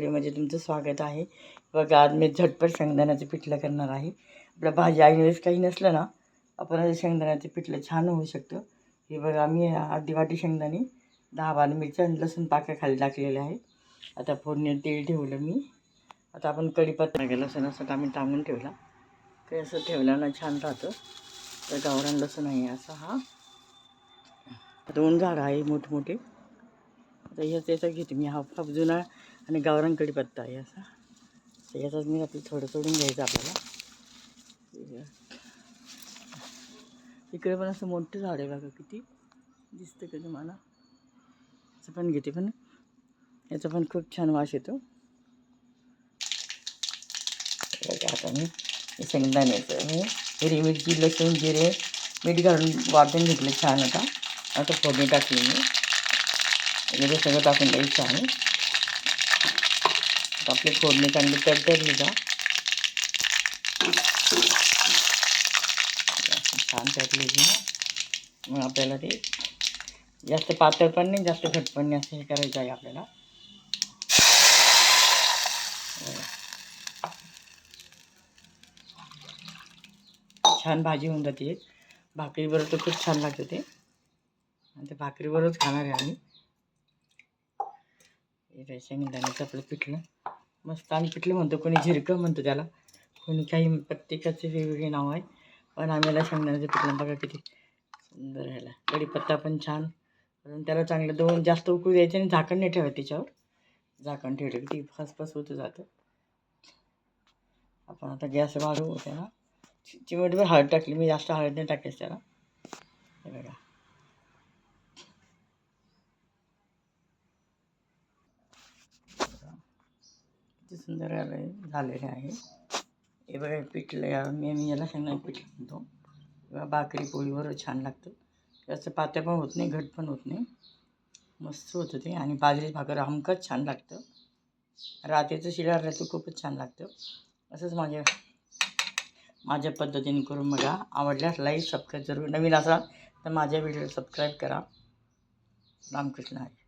म्हणजे तुमचं स्वागत आहे. बघा आज मी झटपट शेंगदाण्याचं पिठलं करणार आहे. आपल्या भाजी ऐनवेळेस काही नसलं ना आपण आज शेंगदाण्याचं पिठलं छान होऊ शकतं. हे बघा मी अर्धी वाटी शेंगदाणे दहा बारा मिरच्या आणि लसूण पाक्या खाली टाकलेल्या आहे आता फोडणी तेल ठेवलं मी. आता आपण कढीपत्ता गेलं लसूण असं आम्ही टांगून ठेवला. काही असं ठेवलं ना छान राहतं. तर गावरान लसूण आहे असा हा. दोन झाडं आहे मोठमोठे. आता ह्याचा याचा घेते मी. हाफ हाफ जुना आणि गावरान पत्ता आहे असा. तर याचाच मी आपलं थोडं सोडून घ्यायचं आपल्याला. इकडे पण असं मोठं झाड आहे बघा किती. दिसतं का तुम्हाला? याचं पण घेते पण. याचा पण खूप छान वास येतो. आता मी. शेंगदाण्याचं मी. हिरवी मिरची लसूण जिरे मीठ घालून वाटून घेतलं छान आता. आता फोडणी टाकली मी. वगैरे सगळं टाकून द्यायचं आहे. आपले आपली फोडणी चांगली तरतरली जा. छान टाकली की मग आपल्याला ते जास्त पातळ पण नाही जास्त घट पण नाही असं हे करायचं आहे आपल्याला. छान भाजी होऊन जाते. भाकरीबरोबर तर खूप छान लागते ते. आणि ते भाकरीबरोबरच खाणार आहे आम्ही. शेंगदाण्याचं आपलं पिठलं. मस्त आम्ही पिठलं म्हणतो कोणी झिरकं म्हणतो त्याला. कोणी काही प्रत्येकाचे वेगवेगळे नाव आहे पण आम्हाला शेंगदाण्याचं पिठलं बघा किती सुंदर ह्याला कढीपत्ता पण छान. अजून त्याला चांगलं दोन जास्त उकळू द्यायचं आणि झाकण नाही ठेवायचं त्याच्यावर. झाकण ठेवलं की ती फसफस होतं जातं. आपण आता गॅस वाढवू त्याला. चि- चिमटभर हळद टाकली. मी जास्त हळद नाही टाकेस त्याला. हे बघा. किती सुंदर आलं झालेले आहे. हे बघा पिठलं या मी मी याला सांगणार पिठलं म्हणतो. किंवा भाकरी पोळीवर छान लागतं. जास्त पात्या पण होत नाही घट पण होत नाही. मस्त होतं ते. आणि बाजरी भाकर हमकच छान लागतं. रात्रीचं शिळा राहतं खूपच छान लागतं. असंच माझ्या माझ्या पद्धतीने करून बघा. आवडल्यास लाईक सबस्क्राईब जरूर. नवीन असाल तर माझ्या व्हिडिओ सबस्क्राईब करा. रामकृष्ण आहे.